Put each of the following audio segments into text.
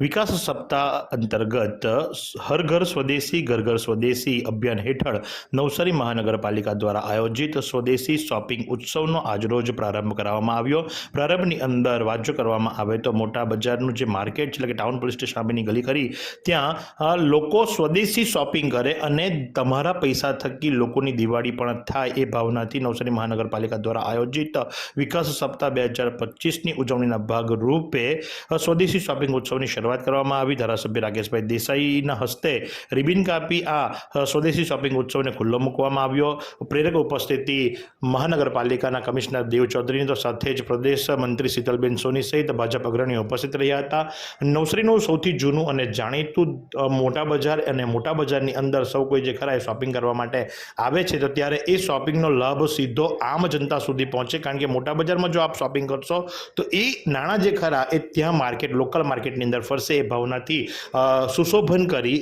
વિકાસ સપ્તાહ અંતર્ગત હર ઘર સ્વદેશી, ઘર ઘર સ્વદેશી અભિયાન હેઠળ નવસારી મહાનગરપાલિકા દ્વારા આયોજિત સ્વદેશી શોપિંગ ઉત્સવનો આજરોજ પ્રારંભ કરાવવામાં આવ્યો. પ્રારંભની અંદર વાંચો કરવામાં આવે તો મોટા બજારનું જે માર્કેટ છે, એટલે કે ટાઉન પોલીસ સ્ટેશન સામેની ગલી ખરી, ત્યાં લોકો સ્વદેશી શોપિંગ કરે અને તમારા પૈસા થકી લોકોની દિવાળી પણ થાય એ ભાવનાથી નવસારી મહાનગરપાલિકા દ્વારા આયોજિત વિકાસ સપ્તાહ બે હજાર પચીસની ઉજવણીના ભાગરૂપે સ્વદેશી શોપિંગ ઉત્સવની શરૂઆત કરવામાં આવી. ધારાસભ્ય રાકેશભાઈ દેસાઈના હસ્તે રિબિન કાપી આ સ્વદેશી શોપિંગ ઉત્સવને ખુલ્લો મૂકવામાં આવ્યો. પ્રેરક ઉપસ્થિતિ મહાનગરપાલિકાના કમિશનર દેવ ચૌધરીની તો સાથે જ પ્રદેશ મંત્રી શીતલબેન સોની સહિત ભાજપ અગ્રણીઓ ઉપસ્થિત રહ્યા હતા. નવસરીનું સૌથી જૂનું અને જાણીતું મોટા બજાર અને મોટા બજારની અંદર સૌ કોઈ જે ખરા એ શોપિંગ કરવા માટે આવે છે, તો ત્યારે એ શોપિંગનો લાભ સીધો આમ જનતા સુધી પહોંચે. કારણ કે મોટા બજારમાં જો આપ શોપિંગ કરશો, તો એ નાણાં જે ખરા એ ત્યાં માર્કેટ, લોકલ માર્કેટની અંદર ફરશે. એ ભાવનાથી સુશોભન કરી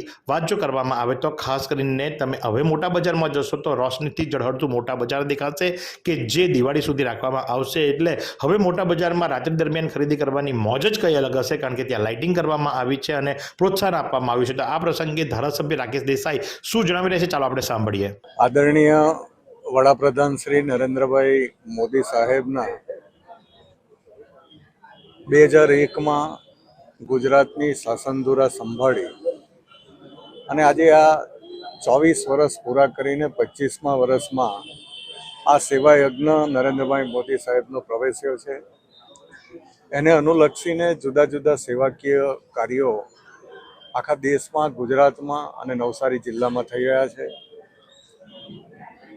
જો કરવામાં આવે તો ખાસ કરીને તમે હવે મોટા બજારમાં જશો તો રોશનીથી ઝળહળતું મોટા બજાર દેખાશે કે જે દિવાળી સુધી રાખવામાં આવશે. એટલે હવે મોટા બજારમાં રાત્રિ દરમિયાન ખરીદી કરવાની મોજ જ કઈ અલગ હશે કારણ કે ત્યાં લાઇટિંગ કરવામાં આવી છે અને પ્રોત્સાહન આપવામાં આવ્યું છે. તો આ પ્રસંગે ધારાસભ્ય રાકેશ દેસાઈ શું જણાવી રહ્યા છે? ચાલો આપણે સાંભળીએ. આદરણીય વડાપ્રધાન શ્રી નરેન્દ્રભાઈ મોદી સાહેબના બે હજાર એકમાં ગુજરાતની શાસનધુરા સંભાળી અને આજે આ ચોવીસ વર્ષ પૂરા કરીને પચીસમા વર્ષમાં આ સેવા યજ્ઞ નરેન્દ્રભાઈ મોદી સાહેબનો પ્રવેશ્યો છે. એને અનુલક્ષીને જુદા જુદા સેવાકીય કાર્યો આખા દેશમાં, ગુજરાતમાં અને નવસારી જિલ્લામાં થઈ રહ્યા છે.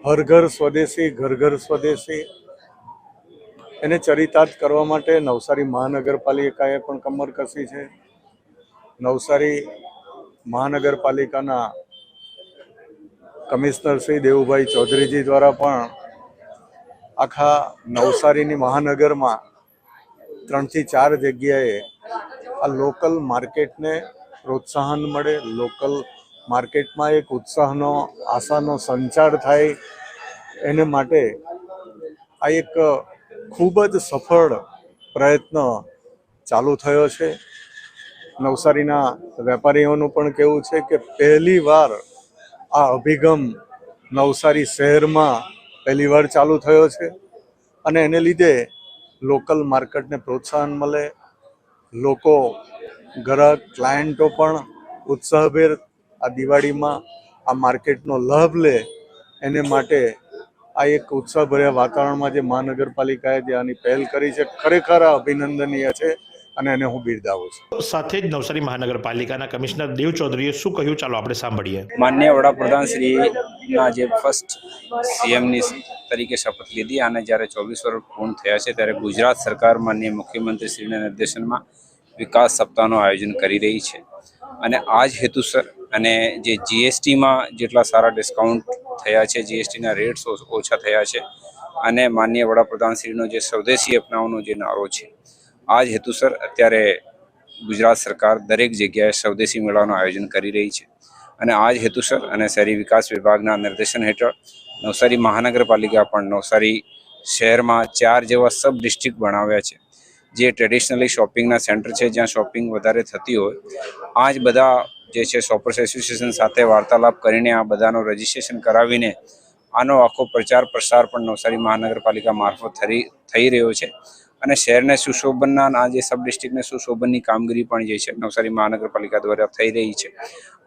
હર ઘર સ્વદેશી, ઘર ઘર સ્વદેશી એને ચરિતાર્થ કરવા માટે નવસારી મહાનગરપાલિકાએ પણ કમર કસી છે. નવસારી મહાનગરપાલિકાના કમિશનર શ્રી દેવુભાઈ ચૌધરીજી દ્વારા પણ આખા નવસારીની મહાનગરમાં ત્રણથી ચાર જગ્યાએ આ લોકલ માર્કેટને પ્રોત્સાહન મળે. લોકલ માર્કેટમાં એક ઉત્સાહનો, આશાનો સંચાર થાય. એને માટે આ એક ખૂબ જ સફળ પ્રયત્ન ચાલુ થયો છે. નવસારીના વેપારીઓનું પણ કહેવું છે કે પહેલી વાર આ અભિગમ નવસારી શહેરમાં પહેલી વાર ચાલુ થયો છે અને એને લીધે લોકલ માર્કેટને પ્રોત્સાહન મળે. લોકો ગ્રાહક ક્લાયન્ટો પણ ઉત્સાહભેર આ દિવાળીમાં આ માર્કેટનો લાભ લે. એને માટે આ એક ઉત્સાહભર્યા વાતાવરણમાં જે મહાનગરપાલિકાએ જે આની પહેલ કરી છે ખરેખર આ અભિનંદનીય છે અને એને હું બિરદાવું છું. સાથે જ નવસારી મહાનગરપાલિકાના કમિશનર દેવ ચૌધરીએ શું કહ્યું? ચાલો આપણે સાંભળીએ. માન્ય વડાપ્રધાન શ્રીના જે ફર્સ્ટ સીએમની તરીકે શપથ લીધી અને જ્યારે ચોવીસ વર્ષ પૂર્ણ થયા છે ત્યારે ગુજરાત સરકાર માન્ય મુખ્યમંત્રી શ્રીના નિર્દેશનમાં વિકાસ સપ્તાહનું આયોજન કરી રહી છે. અને આ જ હેતુસર અને જે જીએસટીમાં જેટલા સારા ડિસ્કાઉન્ટ થયા છે જીએસટીના રેટ્સ ઓછા થયા છે અને માન્ય વડાપ્રધાનશ્રીનો જે સ્વદેશી અપનાવવાનો જે નારો છે, આ જ હેતુસર અત્યારે ગુજરાત સરકાર દરેક જગ્યાએ સ્વદેશી મેળાનું આયોજન કરી રહી છે અને આ જ હેતુસર અને શહેરી વિકાસ વિભાગના નિર્દેશન હેઠળ નવસારી મહાનગરપાલિકા પણ નવસારી શહેરમાં ચાર જેવા સબ ડિસ્ટ્રિક્ટ બનાવ્યા છે, જે ટ્રેડિશનલી શોપિંગના સેન્ટર છે, જ્યાં શોપિંગ વધારે થતી હોય, આ જ બધા જે છે શોપર્સ એસોસિએશન સાથે વાર્તાલાપ કરીને આ બધાનો રજીસ્ટ્રેશન કરાવીને આનો આખો પ્રચાર પ્રસાર પણ નવસારી મહાનગરપાલિકા મારફત થઈ રહ્યો છે. અને શહેરને સુશોભનના આ જે સબ ડિસ્ટ્રિક્ટને સુશોભનની કામગીરી પણ જે છે નવસારી મહાનગરપાલિકા દ્વારા થઈ રહી છે.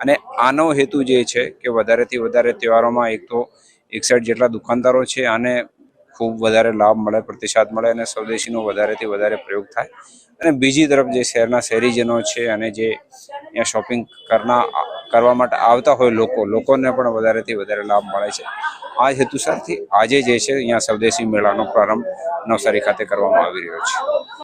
અને આનો હેતુ જે છે કે વધારેથી વધારે તહેવારોમાં એક તો એકસઠ જેટલા દુકાનદારો છે આને ખૂબ વધારે લાભ મળે, પ્રતિસાદ મળે અને સ્વદેશીનો વધારેથી વધારે પ્રયોગ થાય. અને બીજી તરફ જે શહેરના શહેરીજનો છે અને જે અહીંયા શોપિંગ કરના, કરવા માટે આવતા હોય લોકો, લોકોને પણ વધારેથી વધારે લાભ મળે છે. આ જ હેતુસરથી આજે જે છે, અહીંયા સ્વદેશી મેળાનો પ્રારંભ નવસારી ખાતે કરવામાં આવી રહ્યો છે.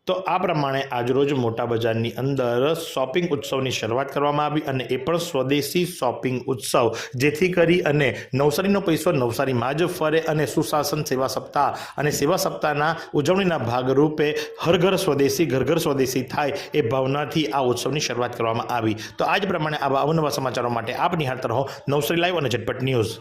તો આ પ્રમાણે આજરોજ મોટા બજારની અંદર શોપિંગ ઉત્સવની શરૂઆત કરવામાં આવી અને એ પણ સ્વદેશી શોપિંગ ઉત્સવ, જેથી કરી અને નવસારીનો પૈસો નવસારીમાં જ ફરે અને સુશાસન સેવા સપ્તાહ અને સેવા સપ્તાહના ઉજવણીના ભાગરૂપે હર ઘર સ્વદેશી, ઘર ઘર સ્વદેશી થાય એ ભાવનાથી આ ઉત્સવની શરૂઆત કરવામાં આવી. તો આજ પ્રમાણે આવા અવનવા સમાચારો માટે આપ નિહાળતા રહો નવસારી લાઈવ અને ઝટપટ ન્યૂઝ.